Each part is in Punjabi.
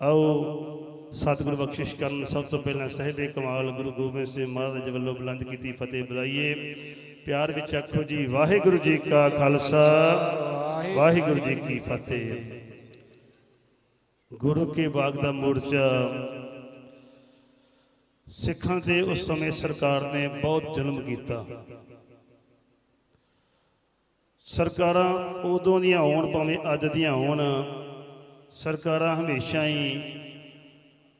ਆਓ ਸਤਿਗੁਰ ਬਖਸ਼ਿਸ਼ ਕਰਨ ਸਭ ਤੋਂ ਪਹਿਲਾਂ ਸਹਿਬੇ ਕਮਾਲ ਗੁਰੂ ਗੋਬਿੰਦ ਸਿੰਘ ਮਹਾਰਾਜ ਵੱਲੋਂ ਬੁਲੰਦ ਕੀਤੀ ਫਤਿਹ ਬੁਲਾਈਏ ਪਿਆਰ ਵਿੱਚ ਆਖੋ ਜੀ, ਵਾਹਿਗੁਰੂ ਜੀ ਕਾ ਖਾਲਸਾ, ਵਾਹਿਗੁਰੂ ਜੀ ਕੀ ਫਤਿਹ। ਗੁਰੂ ਕੇ ਬਾਗ ਦਾ ਮੋਰਚਾ ਸਿੱਖਾਂ ਤੇ ਉਸ ਸਮੇਂ ਸਰਕਾਰ ਨੇ ਬਹੁਤ ਜ਼ੁਲਮ ਕੀਤਾ। ਸਰਕਾਰਾਂ ਉਦੋਂ ਦੀਆਂ ਹੋਣ, ਭਾਵੇਂ ਅੱਜ ਦੀਆਂ ਹੋਣ ਸਰਕਾਰਾਂ ਹਮੇਸ਼ਾ ਹੀ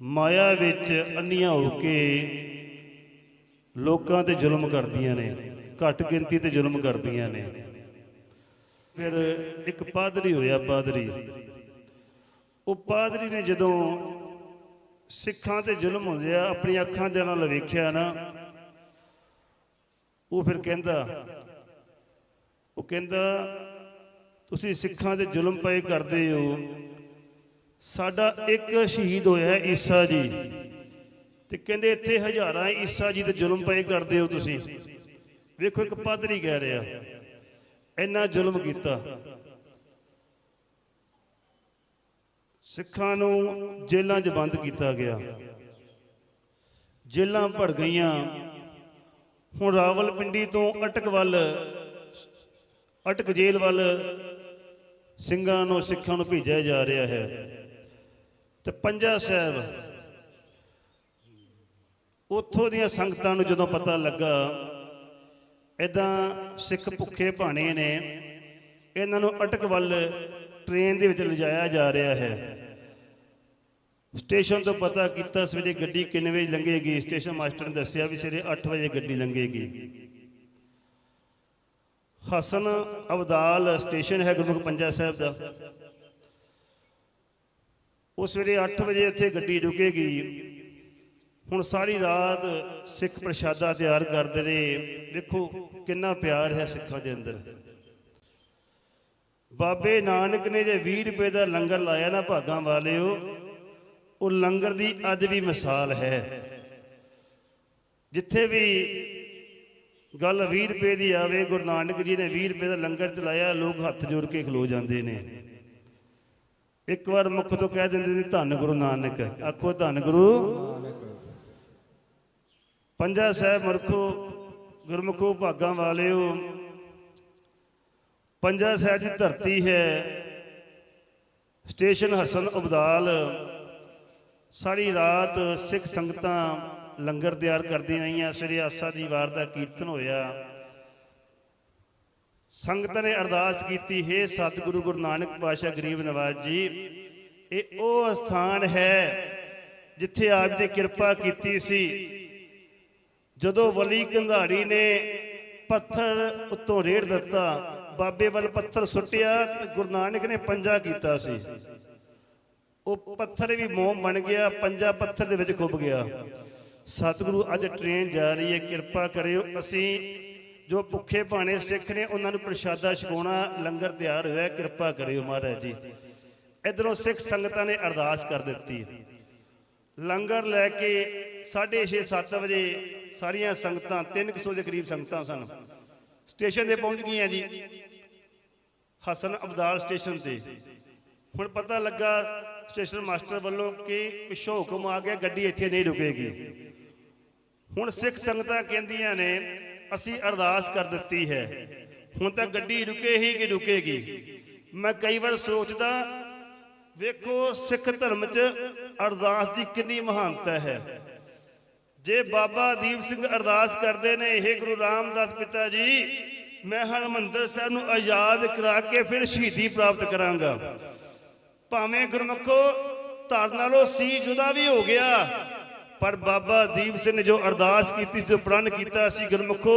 ਮਾਇਆ ਵਿੱਚ ਅੰਨੀਆਂ ਹੋ ਕੇ ਲੋਕਾਂ ਤੇ ਜ਼ੁਲਮ ਕਰਦੀਆਂ ਨੇ, ਘੱਟ ਗਿਣਤੀ ਤੇ ਜ਼ੁਲਮ ਕਰਦੀਆਂ ਨੇ। ਫਿਰ ਇੱਕ ਪਾਦਰੀ ਹੋਇਆ ਪਾਦਰੀ। ਉਹ ਪਾਦਰੀ ਨੇ ਜਦੋਂ ਸਿੱਖਾਂ ਤੇ ਜ਼ੁਲਮ ਹੁੰਦੇ ਆ ਆਪਣੀਆਂ ਅੱਖਾਂ ਦੇ ਨਾਲ ਵੇਖਿਆ ਨਾ, ਉਹ ਫਿਰ ਕਹਿੰਦਾ, ਉਹ ਕਹਿੰਦਾ, ਤੁਸੀਂ ਸਿੱਖਾਂ ਤੇ ਜ਼ੁਲਮ ਪਏ ਕਰਦੇ ਹੋ ਸਾਡਾ ਇੱਕ ਸ਼ਹੀਦ ਹੋਇਆ ਈਸਾ ਜੀ। ਤੇ ਕਹਿੰਦੇ ਇੱਥੇ ਹਜ਼ਾਰਾਂ ਈਸਾ ਜੀ ਤੇ ਜ਼ੁਲਮ ਪਏ ਕਰਦੇ ਹੋ ਤੁਸੀਂ। ਵੇਖੋ ਇੱਕ ਪਾਦਰੀ ਕਹਿ ਰਿਹਾ, ਇੰਨਾ ਜ਼ੁਲਮ ਕੀਤਾ। ਸਿੱਖਾਂ ਨੂੰ ਜੇਲ੍ਹਾਂ 'ਚ ਬੰਦ ਕੀਤਾ ਗਿਆ। ਜੇਲ੍ਹਾਂ ਭੜ ਗਈਆਂ। ਹੁਣ ਰਾਵਲਪਿੰਡੀ ਤੋਂ ਅਟਕ ਵੱਲ, ਅਟਕ ਜੇਲ੍ਹ ਵੱਲ ਸਿੰਘਾਂ ਨੂੰ, ਸਿੱਖਾਂ ਨੂੰ ਭੇਜਿਆ ਜਾ ਰਿਹਾ ਹੈ। ਤੇ ਪੰਜਾ ਸਾਹਿਬ। ਉੱਥੋਂ ਦੀਆਂ ਸੰਗਤਾਂ ਨੂੰ ਜਦੋਂ ਪਤਾ ਲੱਗਾ ਇਦਾਂ ਸਿੱਖ ਭੁੱਖੇ ਭਾਣੇ ਨੇ, ਇਹਨਾਂ ਨੂੰ ਅਟਕ ਵੱਲ ਟ੍ਰੇਨ ਦੇ ਵਿੱਚ ਲਿਜਾਇਆ ਜਾ ਰਿਹਾ ਹੈ। ਸਟੇਸ਼ਨ ਤੋਂ ਪਤਾ ਕੀਤਾ ਸਵੇਰੇ ਗੱਡੀ ਕਿੰਨੇ ਵਜੇ ਲੰਘੇਗੀ। ਸਟੇਸ਼ਨ ਮਾਸਟਰ ਨੇ ਦੱਸਿਆ ਵੀ ਸਵੇਰੇ 8 ਵਜੇ ਗੱਡੀ ਲੰਘੇਗੀ। ਹਸਨ ਅਬਦਾਲ ਸਟੇਸ਼ਨ ਹੈ ਗੁਰਮੁਖ ਪੰਜਾ ਸਾਹਿਬ ਦਾ। ਉਹ ਸਵੇਰੇ 8 ਵਜੇ ਉੱਥੇ ਗੱਡੀ ਰੁਕੇਗੀ। ਹੁਣ ਸਾਰੀ ਰਾਤ ਸਿੱਖ ਪ੍ਰਸ਼ਾਦਾ ਤਿਆਰ ਕਰਦੇ ਨੇ। ਵੇਖੋ ਕਿੰਨਾ ਪਿਆਰ ਹੈ ਸਿੱਖਾਂ ਦੇ ਅੰਦਰ। ਬਾਬੇ ਨਾਨਕ ਨੇ ਜੇ 20 ਰੁਪਏ ਦਾ ਲੰਗਰ ਲਾਇਆ ਨਾ ਭਾਗਾਂ ਵਾਲਿਓ, ਉਹ ਲੰਗਰ ਦੀ ਅੱਜ ਵੀ ਮਿਸਾਲ ਹੈ। ਜਿੱਥੇ ਵੀ ਗੱਲ 20 ਰੁਪਏ ਦੀ ਆਵੇ, ਗੁਰੂ ਨਾਨਕ ਜੀ ਨੇ 20 ਰੁਪਏ ਦਾ ਲੰਗਰ ਚਲਾਇਆ, ਲੋਕ ਹੱਥ ਜੋੜ ਕੇ ਖਲੋ ਜਾਂਦੇ ਨੇ। ਇੱਕ ਵਾਰ ਮੁੱਖ ਤੋਂ ਕਹਿ ਦਿੰਦੇ ਸੀ ਧੰਨ ਗੁਰੂ ਨਾਨਕ। ਆਖੋ ਧੰਨ ਗੁਰੂ ਪੰਜਾ ਸਾਹਿਬ ਮਰਖੋ, ਗੁਰਮੁਖੋ, ਭਾਗਾਂ ਵਾਲਿਓ, ਪੰਜਾ ਸਾਹਿਬ ਦੀ ਧਰਤੀ ਹੈ, ਸਟੇਸ਼ਨ ਹਸਨ ਅਬਦਾਲ ਸਾਰੀ ਰਾਤ ਸਿੱਖ ਸੰਗਤਾਂ ਲੰਗਰ ਤਿਆਰ ਕਰਦੀਆਂ ਰਹੀਆਂ, ਸ੍ਰੀ ਆਸਾ ਦੀ ਵਾਰ ਦਾ ਕੀਰਤਨ ਹੋਇਆ। ਸੰਗਤਾਂ ਨੇ ਅਰਦਾਸ ਕੀਤੀ, ਹੈ ਸਤਿਗੁਰੂ ਗੁਰੂ ਨਾਨਕ ਪਾਤਸ਼ਾਹ ਗਰੀਬ ਨਵਾਜ ਜੀ। ਇਹ ਉਹ ਸਥਾਨ ਹੈ ਜਿੱਥੇ ਆਪ ਜੀ ਕਿਰਪਾ ਕੀਤੀ ਸੀ। ਜਦੋਂ ਵਲੀ ਕੰਧਾੜੀ ਨੇ ਪੱਥਰ ਉੱਤੋਂ ਰੇੜ ਦਿੱਤਾ, ਬਾਬੇ ਵੱਲ ਪੱਥਰ ਸੁੱਟਿਆ, ਤੇ ਗੁਰੂ ਨਾਨਕ ਨੇ ਪੰਜਾ ਕੀਤਾ ਸੀ। ਉਹ ਪੱਥਰ ਵੀ ਮੋਮ ਬਣ ਗਿਆ, ਪੰਜਾ ਪੱਥਰ ਦੇ ਵਿੱਚ ਖੁੱਭ ਗਿਆ। ਸਤਿਗੁਰੂ, ਅੱਜ ਟ੍ਰੇਨ ਜਾ ਰਹੀ ਹੈ, ਕਿਰਪਾ ਕਰਿਓ। ਅਸੀਂ ਜੋ ਭੁੱਖੇ ਭਾਣੇ ਸਿੱਖ ਨੇ, ਉਹਨਾਂ ਨੂੰ ਪ੍ਰਸ਼ਾਦਾ ਛਕਾਉਣਾ ਲੰਗਰ ਤਿਆਰ ਹੋਇਆ। ਕਿਰਪਾ ਕਰਿਓ ਮਹਾਰਾਜ ਜੀ। ਇਧਰੋਂ ਸਿੱਖ ਸੰਗਤਾਂ ਨੇ ਅਰਦਾਸ ਕਰ ਦਿੱਤੀ। ਲੰਗਰ ਲੈ ਕੇ 6:30 7 ਵਜੇ ਸਾਰੀਆਂ ਸੰਗਤਾਂ 300 ਦੇ ਕਰੀਬ ਸੰਗਤਾਂ ਸਨ। ਸਟੇਸ਼ਨ ਤੇ ਪਹੁੰਚ ਗਈਆਂ ਜੀ। ਹਸਨ ਅਬਦਾਲ ਸਟੇਸ਼ਨ ਤੇ। ਹੁਣ ਪਤਾ ਲੱਗਾ ਸਟੇਸ਼ਨ ਮਾਸਟਰ ਵੱਲੋਂ ਕਿ ਪਿੱਛੋਂ ਹੁਕਮ ਆ ਗਿਆ, ਗੱਡੀ ਇੱਥੇ ਨਹੀਂ ਰੁਕੇਗੀ। ਹੁਣ ਸਿੱਖ ਸੰਗਤਾਂ ਕਹਿੰਦੀਆਂ ਨੇ ਅਸੀਂ ਅਰਦਾਸ ਕਰ ਦਿੱਤੀ ਹੈ। ਹੁਣ ਤਾਂ ਗੱਡੀ ਰੁਕੇ ਹੀ ਕਿ ਰੁਕੇਗੀ? ਮੈਂ ਕਈ ਵਾਰ ਸੋਚਦਾ, ਵੇਖੋ, ਸਿੱਖ ਧਰਮ 'ਚ ਅਰਦਾਸ ਦੀ ਕਿੰਨੀ ਮਹਾਨਤਾ ਹੈ। ਜੇ ਬਾਬਾ ਦੀਪ ਸਿੰਘ ਅਰਦਾਸ ਕਰਦੇ ਨੇ ਇਹ ਗੁਰੂ ਰਾਮਦਾਸ ਪਿਤਾ ਜੀ, ਮੈਂ ਹਰਮੰਦਰ ਸਾਹਿਬ ਨੂੰ ਆਜ਼ਾਦ ਕਰਾ ਕੇ ਫਿਰ ਸ਼ਹੀਦੀ ਪ੍ਰਾਪਤ ਕਰਾਂਗਾ। ਭਾਵੇਂ ਗੁਰਮਖੋ ਧਰ ਨਾਲੋਂ ਸੀ ਜੁਦਾ ਵੀ ਹੋ ਗਿਆ ਪਰ ਬਾਬਾ ਦੀਪ ਸਿੰਘ ਨੇ ਜੋ ਅਰਦਾਸ ਕੀਤੀ ਸੀ ਜੋ ਪ੍ਰਣ ਕੀਤਾ ਸੀ ਗੁਰਮਖੋ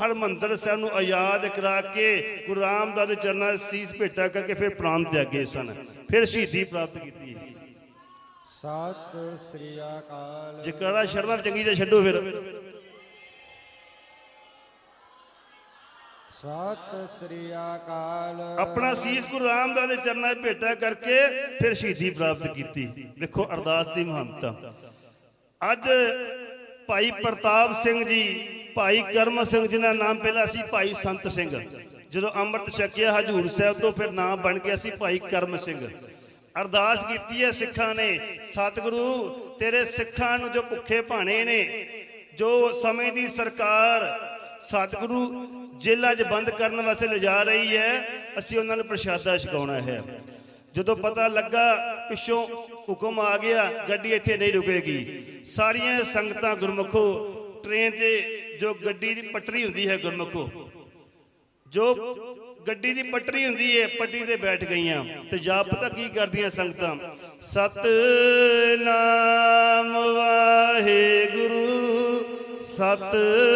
ਹਰਮੰਦਰ ਸਾਹਿਬ ਨੂੰ ਆਜ਼ਾਦ ਕਰਾ ਕੇ ਗੁਰੂ ਰਾਮਦਾਸ ਦੇ ਚਰਨਾਂ 'ਚ ਸੀਸ ਭੇਟਾ ਕਰਕੇ ਫਿਰ ਪ੍ਰਾਣ ਤਿਆਗੇ ਸਨ। ਫਿਰ ਸ਼ਹੀਦੀ ਪ੍ਰਾਪਤ ਕੀਤੀ ਸਤਿ ਸ੍ਰੀ ਅਕਾਲ। ਜਕਰਾ ਸ਼ਰਮਾ ਚੰਗੀ ਜਿਹਾ ਛੱਡੋ ਫਿਰ। ਸਤਿ ਸ੍ਰੀ ਅਕਾਲ। ਆਪਣਾ ਸੀਸ ਗੁਰੂ ਰਾਮਦਾਸ ਦੇ ਚਰਨਾਂ 'ਚ ਭੇਟਾ ਕਰਕੇ ਫਿਰ ਸ਼ਹੀਦੀ ਪ੍ਰਾਪਤ ਕੀਤੀ। ਵੇਖੋ ਅਰਦਾਸ ਦੀ ਮਹਾਨਤਾ ਅੱਜ ਭਾਈ ਪ੍ਰਤਾਪ ਸਿੰਘ ਜੀ, ਭਾਈ ਕਰਮ ਸਿੰਘ ਜੀ ਦਾ ਨਾਮ ਪਹਿਲਾਂ ਸੀ ਭਾਈ ਸੰਤ ਸਿੰਘ। ਜਦੋਂ ਅੰਮ੍ਰਿਤ ਛਕਿਆ ਹਜੂਰ ਸਾਹਿਬ ਤੋਂ ਫਿਰ ਨਾਮ ਬਣ ਗਿਆ ਸੀ ਭਾਈ ਕਰਮ ਸਿੰਘ। ਅਰਦਾਸ ਕੀਤੀ ਹੈ ਸਿੱਖਾਂ ਨੇ, ਸਤਿਗੁਰੂ, ਤੇਰੇ ਸਿੱਖਾਂ ਨੂੰ ਜੋ ਭੁੱਖੇ ਭਾਣੇ ਨੇ, ਜੋ ਸਮੇਂ ਦੀ ਸਰਕਾਰ ਸਤਿਗੁਰੂ ਜੇਲ੍ਹਾਂ 'ਚ ਬੰਦ ਕਰਨ ਵਾਸਤੇ ਲਿਜਾ ਰਹੀ ਹੈ, ਅਸੀਂ ਉਹਨਾਂ ਨੂੰ ਪ੍ਰਸ਼ਾਦਾ ਛਕਾਉਣਾ ਹੈ। ਜਦੋਂ ਪਤਾ ਲੱਗਾ ਪਿੱਛੋਂ ਹੁਕਮ ਆ ਗਿਆ, ਗੱਡੀ ਇੱਥੇ ਨਹੀਂ ਰੁਕੇਗੀ। ਸਾਰੀਆਂ ਸੰਗਤਾਂ ਗੁਰਮੁਖੋ, ਟ੍ਰੇਨ ਤੇ ਜੋ ਗੱਡੀ ਦੀ ਪਟਰੀ ਹੁੰਦੀ ਹੈ ਗੁਰਮੁਖੋ, ਜੋ ਗੱਡੀ ਦੀ ਪਟਰੀ ਹੁੰਦੀ ਹੈ ਪੱਟੀ ਤੇ ਬੈਠ ਗਈਆਂ। ਤੇ ਜਾਪ ਪਤਾ ਕੀ ਕਰਦੀਆਂ ਸੰਗਤਾਂ? ਸਤਨਾਮ ਵਾਹਿਗੁਰੂ, ਸਤਨਾਮ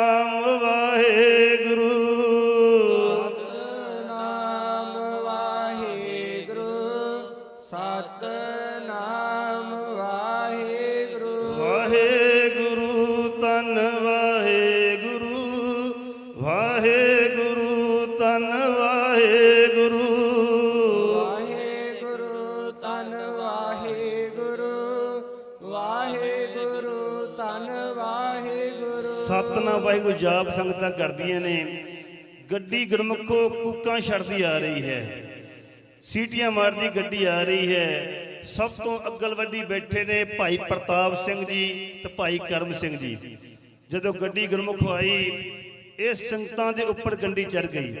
ਵਾਹਿਗੁਰੂ ਤਨ ਵਾਹਿਗੁਰੂ। ਸਤਨਾਮ ਵਾਹਿਗੁਰੂ, ਜਾਪ ਸੰਗਤਾਂ ਕਰਦੀਆਂ ਨੇ। ਗੱਡੀ ਗੁਰਮੁਖੋ, ਕੂਕਾਂ ਛੱਡਦੀ ਆ ਰਹੀ ਹੈ। ਸੀਟੀਆਂ ਮਾਰਦੀ ਗੱਡੀ ਆ ਰਹੀ ਹੈ। ਸਭ ਤੋਂ ਅੱਗਲ ਵੱਡੀ ਬੈਠੇ ਨੇ ਭਾਈ ਪ੍ਰਤਾਪ ਸਿੰਘ ਜੀ ਤੇ ਭਾਈ ਕਰਮ ਸਿੰਘ ਜੀ। ਜਦੋਂ ਗੱਡੀ ਗੁਰਮੁਖ ਆਈ, ਇਹ ਸੰਗਤਾਂ ਦੇ ਉੱਪਰ ਗੱਡੀ ਚੜ ਗਈ।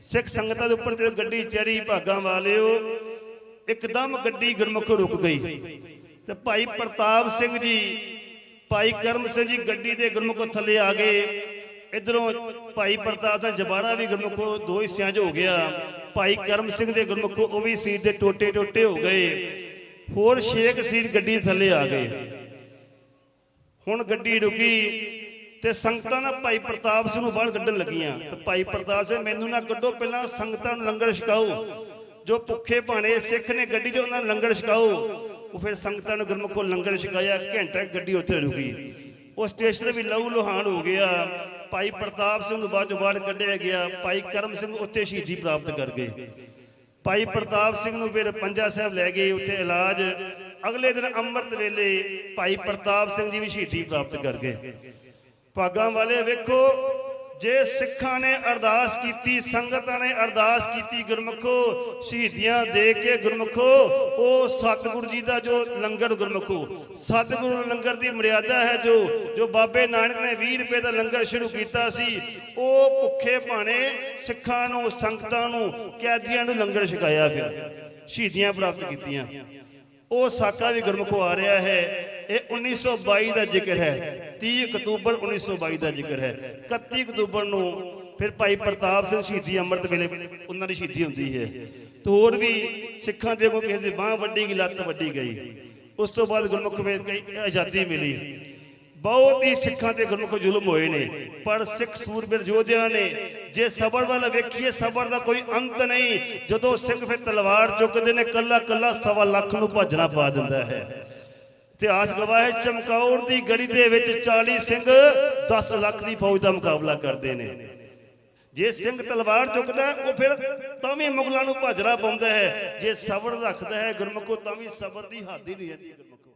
ਸਿੱਖ ਸੰਗਤਾਂ ਦੇ ਉੱਪਰ ਜਦੋਂ ਗੱਡੀ ਚੜੀ ਭਾਗਾਂ ਵਾਲਿਓ, ਇੱਕਦਮ ਗੱਡੀ ਗੁਰਮੁਖ ਰੁਕ ਗਈ। ਤੇ ਭਾਈ ਪ੍ਰਤਾਪ ਸਿੰਘ ਜੀ, ਭਾਈ ਕਰਮ ਸਿੰਘ ਜੀ ਗੱਡੀ ਦੇ ਗੁਰਮੁਖੋਂ ਥੱਲੇ ਆ ਗਏ। ਇਧਰੋਂ ਭਾਈ ਪ੍ਰਤਾਪ ਦਾ ਜਬਾਰਾ ਵੀ ਗੁਰਮੁਖੋਂ ਦੋ ਹਿੱਸਿਆਂ 'ਚ ਹੋ ਗਿਆ। ਭਾਈ ਕਰਮ ਸਿੰਘ ਦੇ ਗੁਰਮੁਖੋਂ ਉਹ ਵੀ ਸੀਟ ਦੇ ਟੋਟੇ ਟੋਟੇ ਹੋ ਗਏ। ਹੋਰ ਛੇਕ ਸੀਟ ਗੱਡੀ ਦੇ ਥੱਲੇ ਆ ਗਏ। ਹੁਣ ਗੱਡੀ ਰੁਕੀ ਤੇ ਸੰਗਤਾਂ ਨਾ ਭਾਈ ਪ੍ਰਤਾਪ ਸਿੰਘ ਨੂੰ ਬਾਹਰ ਕੱਢਣ ਲੱਗੀਆਂ। ਤੇ ਭਾਈ ਪ੍ਰਤਾਪ ਸਿੰਘ, ਮੈਨੂੰ ਨਾ ਕੱਢੋ ਪਹਿਲਾਂ ਸੰਗਤਾਂ ਨੂੰ ਲੰਗਰ ਛਕਾਓ। ਜੋ ਭੁੱਖੇ ਭਾਣੇ ਸਿੱਖ ਨੇ ਗੱਡੀ 'ਚ ਉਹਨਾਂ ਨੂੰ ਲੰਗਰ ਛਕਾਓ। ਉਹ ਫਿਰ ਸੰਗਤਾਂ ਨੂੰ ਗੁਰਮੁਖੋਂ ਲੰਗਰ ਛਕਾਇਆ, ਘੰਟਾ ਗੱਡੀ ਉੱਥੇ ਰੁਕੀ ਉਹ ਸਟੇਸ਼ਨ ਵੀ ਲਹੂ ਲੋਹਾਨ ਹੋ ਗਿਆ। ਭਾਈ ਪ੍ਰਤਾਪ ਸਿੰਘ ਨੂੰ ਬਾਅਦ ਚੋਂ ਕੱਢਿਆ ਗਿਆ। ਭਾਈ ਕਰਮ ਸਿੰਘ ਉੱਥੇ ਸ਼ਹੀਦੀ ਪ੍ਰਾਪਤ ਕਰ ਗਏ। ਭਾਈ ਪ੍ਰਤਾਪ ਸਿੰਘ ਨੂੰ ਫਿਰ ਪੰਜਾ ਸਾਹਿਬ ਲੈ ਗਏ। ਉੱਥੇ ਇਲਾਜ। ਅਗਲੇ ਦਿਨ ਅੰਮ੍ਰਿਤ ਵੇਲੇ ਭਾਈ ਪ੍ਰਤਾਪ ਸਿੰਘ ਜੀ ਵੀ ਸ਼ਹੀਦੀ ਪ੍ਰਾਪਤ ਕਰ ਗਏ। ਭਾਗਾਂ ਵਾਲੇ ਵੇਖੋ ਜੇ ਸਿੱਖਾਂ ਨੇ ਅਰਦਾਸ ਕੀਤੀ, ਸੰਗਤਾਂ ਨੇ ਅਰਦਾਸ ਕੀਤੀ, ਗੁਰਮਖੋ, ਸ਼ਹੀਦੀਆਂ ਦੇ ਕੇ ਗੁਰਮਖੋ, ਉਹ ਸਤਿਗੁਰੂ ਜੀ ਦਾ ਜੋ ਲੰਗਰ ਗੁਰਮਖੋ, ਸਤਿਗੁਰੂ ਲੰਗਰ ਦੀ ਮਰਿਆਦਾ ਹੈ ਜੋ ਜੋ ਬਾਬੇ ਨਾਨਕ ਨੇ 20 ਰੁਪਏ ਦਾ ਲੰਗਰ ਸ਼ੁਰੂ ਕੀਤਾ ਸੀ, ਉਹ ਭੁੱਖੇ ਭਾਣੇ ਸਿੱਖਾਂ ਨੂੰ, ਸੰਗਤਾਂ ਨੂੰ ਕੈਦੀਆਂ ਨੂੰ ਲੰਗਰ ਛਕਾਇਆ ਫਿਰ ਸ਼ਹੀਦੀਆਂ ਪ੍ਰਾਪਤ ਕੀਤੀਆਂ। ਉਹ ਸਾਕਾ ਵੀ ਗੁਰਮੁਖੋਂ ਆ ਰਿਹਾ ਹੈ। ਇਹ 1922 ਦਾ ਜ਼ਿਕਰ ਹੈ। 30 ਅਕਤੂਬਰ 1922 ਦਾ ਜ਼ਿਕਰ ਹੈ। 31 ਅਕਤੂਬਰ ਨੂੰ ਫਿਰ ਭਾਈ ਪ੍ਰਤਾਪ ਸਿੰਘ ਸ਼ਹੀਦੀ ਅੰਮ੍ਰਿਤ ਵੇਲੇ ਉਹਨਾਂ ਦੀ ਸ਼ਹੀਦੀ ਹੁੰਦੀ ਹੈ। ਤੇ ਹੋਰ ਵੀ ਸਿੱਖਾਂ ਦੇ ਕੋਲ ਕਿਸੇ ਦੀ ਬਾਹ ਵੱਡੀ ਗਈ, ਲੱਤ ਵੱਡੀ ਗਈ। ਉਸ ਤੋਂ ਬਾਅਦ ਗੁਰਮੁਖ ਵੇਲੇ ਕਈ ਆਜ਼ਾਦੀ ਮਿਲੀ। ਬਹੁਤ ਹੀ ਸਿੱਖਾਂ ਤੇ ਗੁਰਮੁਖ ਜ਼ੁਲਮ ਹੋਏ ਨੇ, ਪਰ ਸਿੱਖ ਸੂਰਬੀਰ ਯੋਧਿਆਂ ਨੇ ਜੇ ਸਬਰ ਵੱਲ ਵੇਖੀਏ, ਸਬਰ ਦਾ ਕੋਈ ਅੰਤ ਨਹੀਂ। ਜਦੋਂ ਸਿੰਘ ਫਿਰ ਤਲਵਾਰ ਚੁੱਕਦੇ ਨੇ, ਕੱਲਾ ਕੱਲਾ ਸਵਾ ਲੱਖ ਨੂੰ ਭੱਜਣਾ ਪਾ ਦਿੰਦਾ ਹੈ। ਇਤਿਹਾਸ ਗਵਾਹ ਹੈ ਚਮਕੌਰ ਦੀ ਗੜੀ ਦੇ ਵਿੱਚ 40 ਸਿੰਘ 10 ਲੱਖ ਦੀ ਫੌਜ ਦਾ ਮੁਕਾਬਲਾ ਕਰਦੇ ਨੇ। ਜੇ ਸਿੰਘ ਤਲਵਾਰ ਚੁੱਕਦਾ, ਉਹ ਫਿਰ ਤਾਂ ਵੀ ਮੁਗਲਾਂ ਨੂੰ ਭੱਜਣਾ ਪਾਉਂਦਾ ਹੈ। ਜੇ ਸਬਰ ਰੱਖਦਾ ਹੈ ਗੁਰਮੁਖੋ, ਤਾਂ ਵੀ ਸਬਰ ਦੀ ਹੱਦ ਹੀ ਨਹੀਂ ਰਹਿੰਦੀ ਗੁਰਮੁਖੋ।